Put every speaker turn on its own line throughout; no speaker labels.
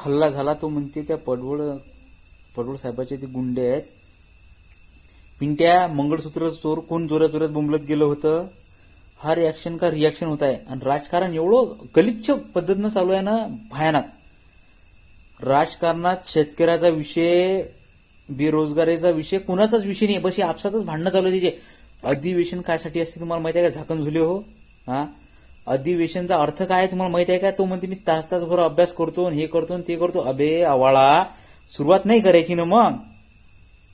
हल्ला झाला तो म्हणते त्या पडवळ पडवळ साहेबाचे ते गुंडे आहेत. पिंट्या मंगळसूत्र चोर कोण जोऱ्या जोऱ्यात बुंबलत गेलं होतं. हा रिॲक्शन का रिॲक्शन होत आहे? आणि राजकारण एवढं गलिच्छ पद्धतीनं चालू आहे ना भयानक. राजकारणात शेतकऱ्याचा विषय बेरोजगारीचा विषय कुणाचाच विषय नाही. बस हे आपसातच भांडणं चालू आहे तिचे. अधिवेशन कायसाठी असते तुम्हाला माहिती आहे का? झाकण झुले हो. हा? अधिवेशनचा अर्थ काय आहे तुम्हाला माहिती आहे का? तो म्हणते मी तास तासभर अभ्यास करतो आणि हे करतो आणि ते करतो. अबे आवाळा सुरुवात नाही करायची ना मग.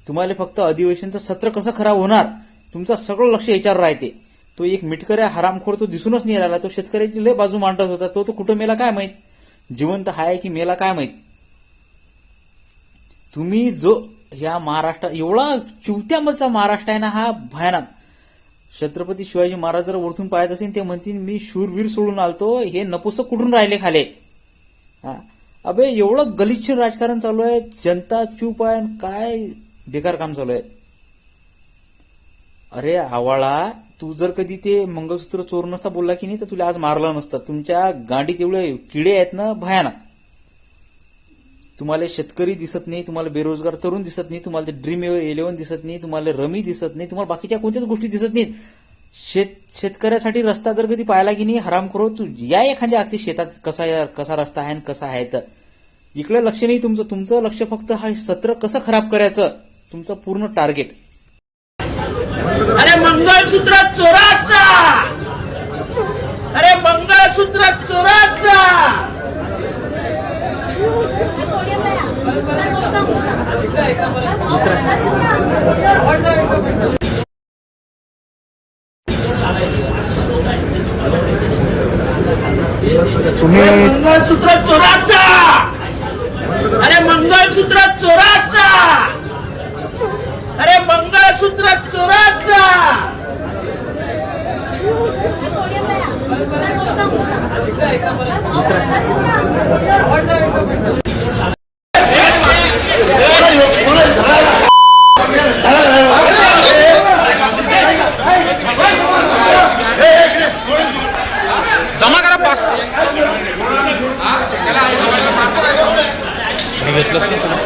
तुम्हाला फक्त अधिवेशनचं सत्र कसं खराब होणार? तुमचं सगळं लक्ष याच्यावर राहते. तो एक मिटकऱ्या हरामखोर तो दिसूनच नाही राहिला. तो शेतकऱ्याची लय बाजू मांडत होता. तो तो कुठं मेला काय माहीत? जिवंत हाय की मेला काय माहीत? तुम्ही जो ह्या महाराष्ट्र एवढा चिवत्यामधचा महाराष्ट्र आहे ना हा भयानक. छत्रपती शिवाजी महाराज जर वरतून पाहत असेल ते म्हणतील मी शूरवीर सोडून आलतो हे नपुसक कुठून राहिले खाले? अबे एवढं गलिच्छ राजकारण चालू आहे जनता चूप आहे आणि काय बेकार काम चालू आहे? अरे आवाळा तू जर कधी ते मंगळसूत्र चोर नसता बोलला की नाही तर तुला आज मारलं नसतं. तुमच्या गाडीत एवढे किडे आहेत ना भयानक. तुम्हाला शेतकरी दिसत नाही तुम्हाला बेरोजगार तरुण दिसत नाही तुम्हाला ड्रीम इलेव्हन दिसत नाही तुम्हाला रमी दिसत नाही तुम्हाला बाकीच्या कोणत्याच गोष्टी दिसत नाहीत. शेत शेतकऱ्यासाठी रस्ता जर कधी पाहिला की नाही हराम करो तू या एखाद्या अगदी शेतात कसा कसा रस्ता आहे आणि कसा आहे तर. इकडे लक्ष नाही तुमचं तुमचं लक्ष फक्त हा सत्र कसं खराब करायचं तुमचं पूर्ण टार्गेट
अरे मंगळसूत्र चोराचा! अरे मंगळसूत्र चोराचा! मंगळसूत्र चोराचा! अरे मंगळसूत्र चोराचा! अरे मंगळसूत्र चोराचा!
जमा घेतलंस ना सगळं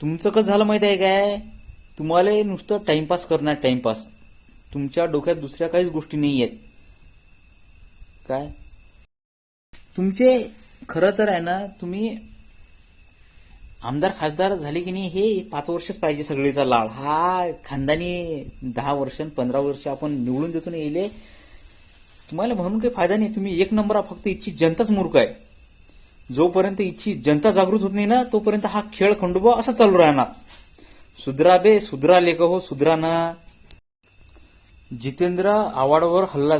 तुमचं कसं झालं माहिती आहे काय? तुम्हाला नुसतं टाइमपास करणार टाइमपास तुमच्या डोक्यात दुसऱ्या काहीच गोष्टी नाही आहेत काय? तुमचे खरं तर आहे ना तुम्ही आमदार खासदार झाले की नाही हे पाच वर्षच पाहिजे सगळीचा लाळ हा खानदानी दहा वर्ष पंधरा वर्ष आपण निवडून देतो ना येले तुम्हाला म्हणून काही फायदा नाही तुम्ही एक नंबर हा फक्त इच्छित जनताच मूर्ख आहे. जोपर्यंत इच्छी जनता जागृत होत नाही ना तोपर्यंत हा खेळ खंडोबा असा चालू राहणार. सुधरा बे सुधरा लेख हो सुधरा ना. जितेंद्र आव्हाडावर हल्ला